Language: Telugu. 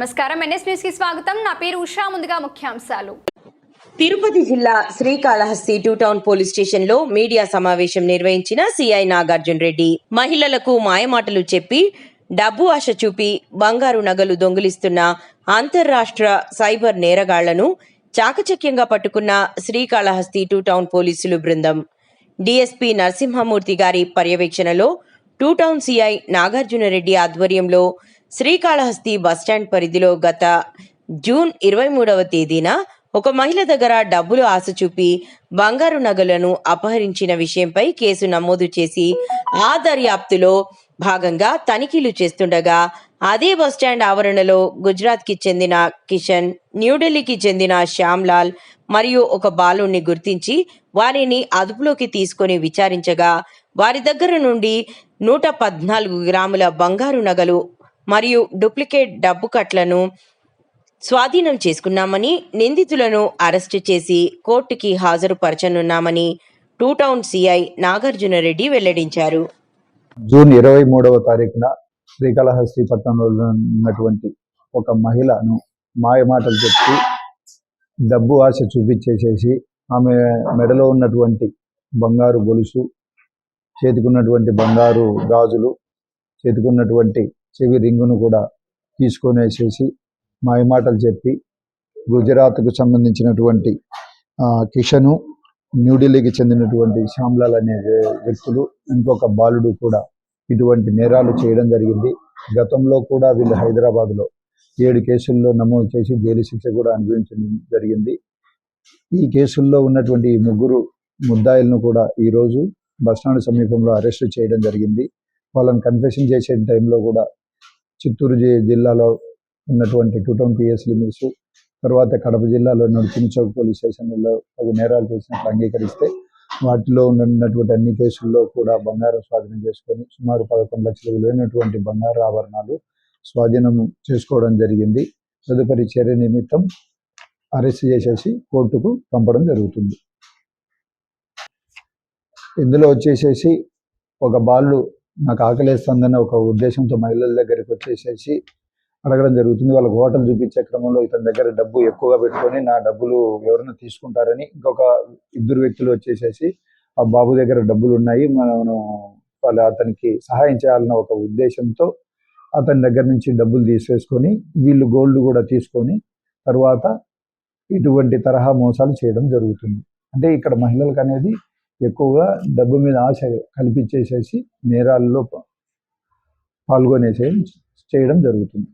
నమస్కారం. ఎన్ఎస్ న్యూస్కి స్వాగతం. నా పేరు ఉషా. ముందుగా ముఖ్యాంశాలు. తిరుపతి జిల్లా శ్రీకాళహస్తి టూ టౌన్ పోలీస్ స్టేషన్లో మీడియా సమావేశం నిర్వహించిన సిఐ నాగార్జున రెడ్డి. మహిళలకు మాయమాటలు చెప్పి డబ్బు ఆశ చూపి బంగారు నగలు దొంగిలిస్తున్న అంతర్రాష్ట్ర సైబర్ నేరగాళ్ళను చాకచక్యంగా పట్టుకున్న శ్రీకాళహస్తి టూ టౌన్ పోలీసులు బృందం. డిఎస్పీ నరసింహమూర్తి గారి పర్యవేక్షణలో టూ టౌన్ సిఐ నాగార్జునరెడ్డి ఆధ్వర్యంలో శ్రీకాళహస్తి బస్టాండ్ పరిధిలో గత జూన్ ఇరవై మూడవ తేదీన ఒక మహిళ దగ్గర డబ్బులు ఆశ చూపి బంగారు నగలను అపహరించిన విషయంపై కేసు నమోదు చేసి ఆ దర్యాప్తులో భాగంగా తనిఖీలు చేస్తుండగా అదే బస్టాండ్ ఆవరణలో గుజరాత్కి చెందిన కిషన్ న్యూఢిల్లీకి చెందిన శ్యామ్లాల్ మరియు ఒక బాలుణ్ణి గుర్తించి వారిని అదుపులోకి తీసుకొని విచారించగా వారి దగ్గర నుండి నూట పద్నాలుగు గ్రాముల బంగారు నగలు మరియు డూప్లికేట్ డబ్బు కట్లను స్వాధీనం చేసుకున్నామని నిందితులను అరెస్టు చేసి కోర్టుకి హాజరుపరచనున్నామని టూ టౌన్ సిఐ నాగార్జునరెడ్డి వెల్లడించారు. జూన్ ఇరవై మూడవ తారీఖున శ్రీకాళహస్తి పట్టణంలో ఉన్నటువంటి ఒక మహిళను మాయమాటలు చెప్పి డబ్బు ఆశ చూపించేసేసి ఆమె మెడలో ఉన్నటువంటి బంగారు గొలుసు చేతికున్నటువంటి బంగారు గాజులు చేతికున్నటువంటి చెవి రింగును కూడా తీసుకొని వేసేసి మాయమాటలు చెప్పి గుజరాత్కు సంబంధించినటువంటి కిషను న్యూఢిల్లీకి చెందినటువంటి శ్యామ్లాల్ అనే వ్యక్తులు ఇంకొక బాలుడు కూడా ఇటువంటి నేరాలు చేయడం జరిగింది. గతంలో కూడా వీళ్ళు హైదరాబాద్లో ఏడు కేసుల్లో నమోదు చేసి జైలు శిక్ష కూడా అనుభవించడం జరిగింది. ఈ కేసుల్లో ఉన్నటువంటి ఈ ముగ్గురు ముద్దాయిలను కూడా ఈరోజు బస్టాండ్ సమీపంలో అరెస్ట్ చేయడం జరిగింది. వాళ్ళని కన్ఫెషన్ చేసే టైంలో కూడా చిత్తూరు జిల్లాలో ఉన్నటువంటి టూ టౌన్ పిఎస్ లిమిట్స్ తర్వాత కడప జిల్లాలో నడిచిన చౌక్ పోలీస్ స్టేషన్లలో ఒక నేరాలు చేసినట్లు అంగీకరిస్తే వాటిలో ఉన్నటువంటి అన్ని కేసుల్లో కూడా బంగారం స్వాధీనం చేసుకొని సుమారు పదకొండు లక్షల విలువైనటువంటి బంగారు ఆభరణాలు స్వాధీనం చేసుకోవడం జరిగింది. తదుపరి చర్య నిమిత్తం అరెస్ట్ చేసేసి కోర్టుకు పంపడం జరుగుతుంది. ఇందులో వచ్చేసేసి ఒక బాలు నాకు ఆకలేస్తుందన్న ఒక ఉద్దేశంతో మహిళల దగ్గరికి వచ్చేసేసి అడగడం జరుగుతుంది. వాళ్ళకి హోటల్ చూపించే క్రమంలో ఇతని దగ్గర డబ్బు ఎక్కువగా పెట్టుకొని నా డబ్బులు ఎవరైనా తీసుకుంటారని ఇంకొక ఇద్దరు వ్యక్తులు వచ్చేసేసి ఆ బాబు దగ్గర డబ్బులు ఉన్నాయి మనం వాళ్ళు అతనికి సహాయం చేయాలన్న ఒక ఉద్దేశంతో అతని దగ్గర నుంచి డబ్బులు తీసేసుకొని వీళ్ళు గోల్డ్ కూడా తీసుకొని తర్వాత ఇటువంటి తరహా మోసాలు చేయడం జరుగుతుంది. అంటే ఇక్కడ మహిళలకు అనేది ఎక్కువగా డబ్బు మీద ఆశ కల్పించేసేసి నేరాల్లో పాల్గొనేసే చేయడం జరుగుతుంది.